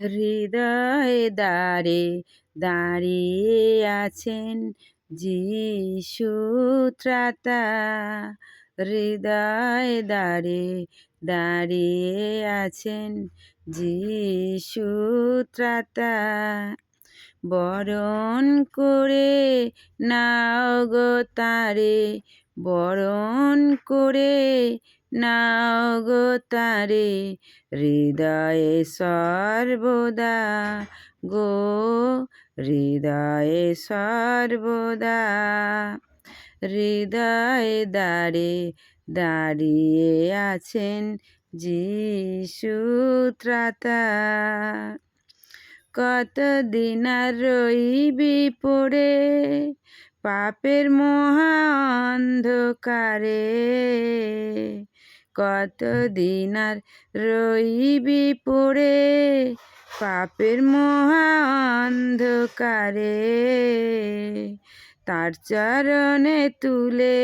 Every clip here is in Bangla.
হৃদয়ে দ্বারে দাঁড়িয়ে আছেন যিশু ত্রাতা। হৃদয়ে দ্বারে দাঁড়িয়ে আছেন যিশু ত্রাতা। বরণ করে নাও গো তারে, বরণ করে নাও গো তারে, হৃদয়ে সর্বদা। গো, হৃদয়ে সর্বদা। হৃদয়ে দাঁড়ে দাঁড়িয়ে আছেন যিশু ত্রাতা। কতদিন আর রইবি পড়ে পাপের মহা অন্ধকারে। কতদিন আর রইবি পড়ে? পাপের মহা অন্ধকারে তার চরণে তুলে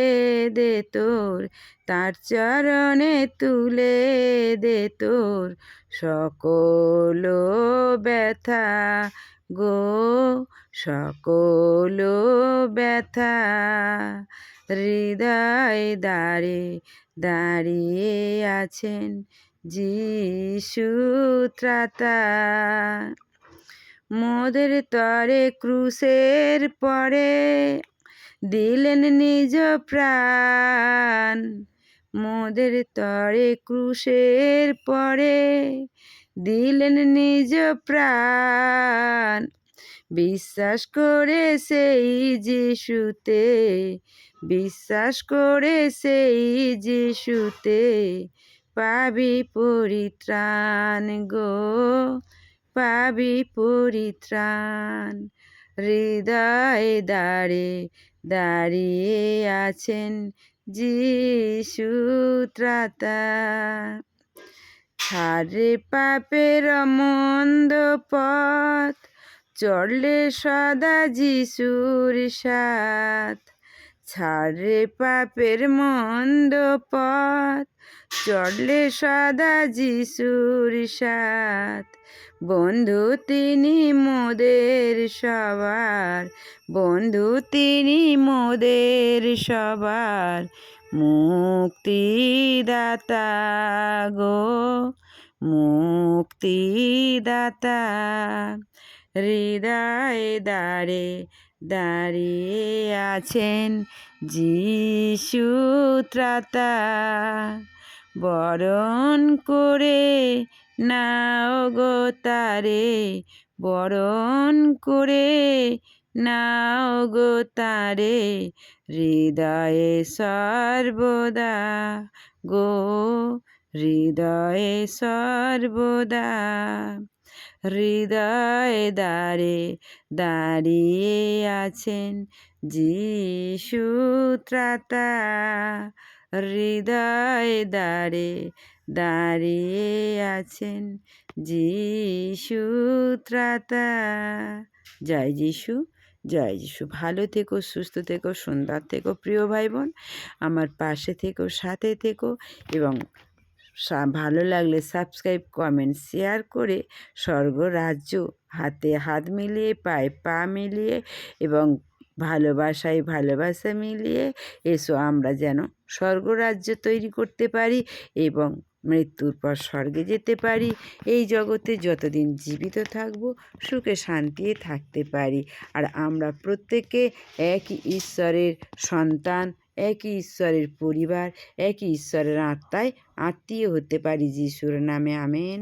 দে তোর, তার চরণে তুলে দে তোর সকল ব্যথা গো, সকল ব্যথা হৃদয় দাঁড়ে, দাঁড়িয়ে আছেন যিশু ত্রাতা। মোদের তরে ক্রুশের পরে দিলেন নিজ প্রাণ। মোদের তরে ক্রুশের পরে দিলেন নিজ প্রাণ। বিশ্বাস করে সেই যিশুতে, বিশ্বাস করে সেই যিশুতে, পাবি পরিত্রাণ গো, পাবি পরিত্রাণ। হৃদয় দাঁড়ে দাঁড়িয়ে আছেন যিশু ত্রাতা। ছাড়ে পাপের মন্দ পথ চড়লে সদা যিশুর সাথ ছাড়ে পাপের মন্দ পথ। চড়লে সদা যিশুর সাথ বন্ধু তিনি মোদের সবার, বন্ধু তিনি মোদের সবার, মুক্তিদাতা গো, মুক্তিদাতা হৃদয় দাঁড়ে, দাঁড়িয়ে আছেন যিশু ত্রাতা। বরণ করে নাও গো তারে, বরণ করে নাও গো তারে, হৃদয়ে সর্বদা গো, হৃদয়ে সর্বদা। হৃদয় দ্বারে দাঁড়িয়ে আছেন যিশু ত্রাতা। হৃদয় দ্বারে দাঁড়িয়ে আছেন যিশু ত্রাতা। জয় যিশু জয় যিশু। ভালো থেকো, সুস্থ থেকো, সুন্দর থেকো, প্রিয় ভাই বোন আমার পাশে থেকো, সাথে থেকো এবং ভালো লাগলে সাবস্ক্রাইব কমেন্ট শেয়ার করে স্বর্গ রাজ্য হাতে হাত মিলিয়ে, পায়ে পা মিলিয়ে এবং ভালোবাসায় ভালোবাসা মিলিয়ে এসো আমরা যেন স্বর্গরাজ্য তৈরি করতে পারি এবং মৃত্যুর পর স্বর্গে যেতে পারি। এই জগতে যতদিন জীবিত থাকব, সুখে শান্তিতে থাকতে পারি। আর আমরা প্রত্যেকে একই ঈশ্বরের সন্তান একই ঈশ্বরের পরিবার একই ঈশ্বরের আত্মায় আত্মীয় হতে পারি যিশুর নামে আমেন।